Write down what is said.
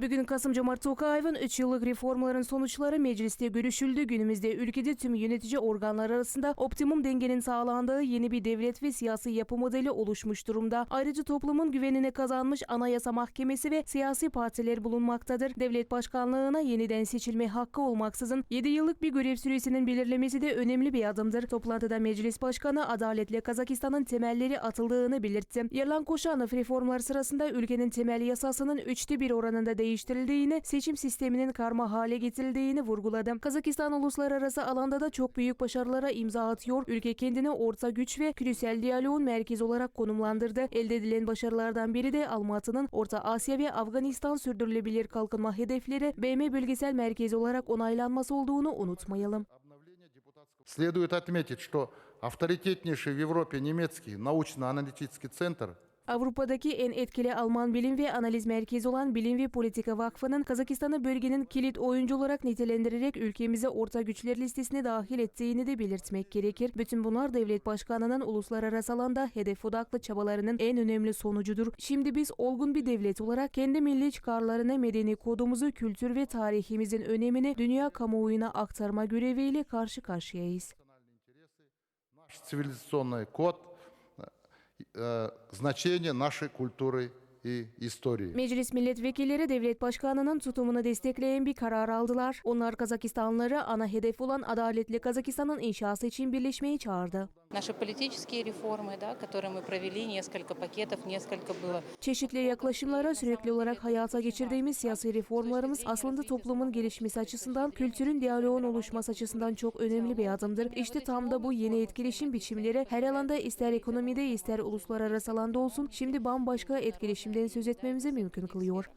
Bugün Kasım-Cumart Tokayev'in 3 yıllık reformların sonuçları mecliste görüşüldü. Günümüzde ülkede tüm yönetici organlar arasında optimum dengenin sağlandığı yeni bir devlet ve siyasi yapı modeli oluşmuş durumda. Ayrıca toplumun güvenini kazanmış Anayasa Mahkemesi ve siyasi partiler bulunmaktadır. Devlet başkanlığına yeniden seçilme hakkı olmaksızın 7 yıllık bir görev süresinin belirlemesi de önemli bir adımdır. Toplantıda Meclis Başkanı adaletle Kazakistan'ın temelleri atıldığını belirtti. Yerlan Koşanov reformlar sırasında ülkenin temel yasasının üçte bir oranında değiştirildiğini, seçim sisteminin karma hale getirildiğini vurguladı. Kazakistan uluslararası alanda da çok büyük başarılara imza atıyor. Ülke kendini orta güç ve küresel diyaloğun merkezi olarak konumlandırdı. Elde edilen başarılardan biri de Almatı'nın Orta Asya ve Afganistan sürdürülebilir kalkınma hedefleri BM bölgesel merkezi olarak onaylanması olduğunu unutmayalım. Следует отметить, что авторитетнейший в Европе немецкий научно-аналитический центр Avrupa'daki en etkili Alman bilim ve analiz merkezi olan Bilim ve Politika Vakfı'nın Kazakistan'ı bölgenin kilit oyuncu olarak nitelendirerek ülkemize orta güçler listesine dahil ettiğini de belirtmek gerekir. Bütün bunlar devlet başkanının uluslararası alanda hedef odaklı çabalarının en önemli sonucudur. Şimdi biz olgun bir devlet olarak kendi milli çıkarlarını, medeni kodumuzu, kültür ve tarihimizin önemini dünya kamuoyuna aktarma göreviyle karşı karşıyayız. наш цивилизационный код, э, значение нашей культуры и истории. Meclis milletvekilleri devlet başkanının tutumunu destekleyen bir karar aldılar. Onlar Kazakistanlıları ana hedef olan adaletli Kazakistan'ın inşası için birleşmeyi çağırdı. Çeşitli yaklaşımlara sürekli olarak hayata geçirdiğimiz siyasi reformlarımız aslında toplumun gelişmesi açısından, kültürün diyaloğun oluşması açısından çok önemli bir adımdır. İşte tam da bu yeni etkileşim biçimleri her alanda ister ekonomide ister uluslararası alanda olsun şimdi bambaşka etkileşimden söz etmemize mümkün kılıyor.